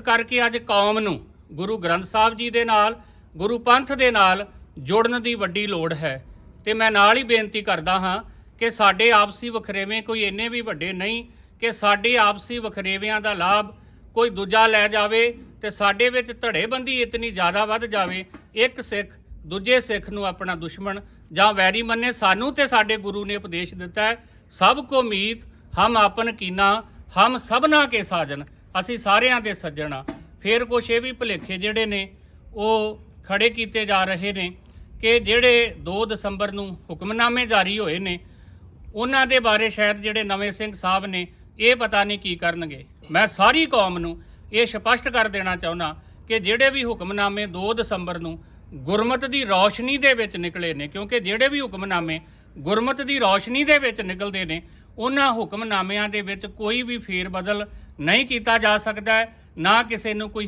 ਇਸ ਕਰਕੇ ਅੱਜ ਕੌਮ ਨੂੰ ਗੁਰੂ ਗ੍ਰੰਥ ਸਾਹਿਬ ਜੀ ਦੇ ਨਾਲ, ਗੁਰੂ ਪੰਥ ਦੇ ਨਾਲ ਜੁੜਨ ਦੀ ਵੱਡੀ ਲੋੜ ਹੈ। ਤੇ ਮੈਂ ਨਾਲ ਹੀ ਬੇਨਤੀ ਕਰਦਾ ਹਾਂ ਕਿ ਸਾਡੇ ਆਪਸੀ ਵਖਰੇਵੇਂ ਕੋਈ ਇੰਨੇ ਵੀ ਵੱਡੇ ਨਹੀਂ ਕਿ ਸਾਡੇ ਆਪਸੀ ਵਖਰੇਵਿਆਂ ਦਾ ਲਾਭ ਕੋਈ ਦੂਜਾ ਲੈ ਜਾਵੇ ਤੇ ਸਾਡੇ ਵਿੱਚ ਧੜੇਬੰਦੀ ਇਤਨੀ ਜ਼ਿਆਦਾ ਵੱਧ ਜਾਵੇ, ਇੱਕ ਸਿੱਖ ਦੂਜੇ ਸਿੱਖ ਨੂੰ ਆਪਣਾ ਦੁਸ਼ਮਣ ਜਾਂ ਵੈਰੀ ਮੰਨੇ, ਸਾਨੂੰ ਤੇ ਸਾਡੇ ਗੁਰੂ ਨੇ ਉਪਦੇਸ਼ ਦਿੱਤਾ ਹੈ, ਸਭ ਕੋ ਮੀਤ, ਹਮ ਆਪਨ ਕੀਨਾ, ਹਮ ਸਭਨਾ ਕੇ ਸਾਜਨ। ਅਸੀਂ ਸਾਰਿਆਂ ਦੇ ਸੱਜਣਾ ਆ। ਫਿਰ ਕੁਛ ਇਹ ਵੀ ਭੁਲੇਖੇ ਜਿਹੜੇ ਨੇ, ਉਹ ਖੜੇ ਕੀਤੇ ਜਾ ਰਹੇ ਨੇ ਕਿ ਜਿਹੜੇ 2 ਦਸੰਬਰ ਨੂੰ ਹੁਕਮਨਾਮੇ ਜਾਰੀ ਹੋਏ ਨੇ, ਉਹਨਾਂ ਦੇ ਬਾਰੇ ਸ਼ਾਇਦ ਜਿਹੜੇ ਨਵੇਂ ਸਿੰਘ ਸਾਹਿਬ ਨੇ, ਇਹ ਪਤਾ ਨਹੀਂ ਕੀ ਕਰਨਗੇ। ਮੈਂ ਸਾਰੀ ਕੌਮ ਨੂੰ ਇਹ ਸਪਸ਼ਟ ਕਰ ਦੇਣਾ ਚਾਹੁੰਦਾ ਕਿ ਜਿਹੜੇ ਵੀ ਹੁਕਮਨਾਮੇ 2 ਦਸੰਬਰ ਨੂੰ ਗੁਰਮਤ ਦੀ ਰੌਸ਼ਨੀ ਦੇ ਵਿੱਚ ਨਿਕਲੇ ਨੇ, ਕਿਉਂਕਿ ਜਿਹੜੇ ਵੀ ਹੁਕਮਨਾਮੇ ਗੁਰਮਤ ਦੀ ਰੌਸ਼ਨੀ ਦੇ ਵਿੱਚ ਨਿਕਲਦੇ ਨੇ ਉਹਨਾਂ ਹੁਕਮਨਾਮਿਆਂ ਦੇ ਵਿੱਚ ਕੋਈ ਵੀ ਫੇਰ ਬਦਲ ਨਹੀਂ ਕੀਤਾ ਜਾ ਸਕਦਾ ਨਾ ਕਿਸੇ ਨੂੰ ਕੋਈ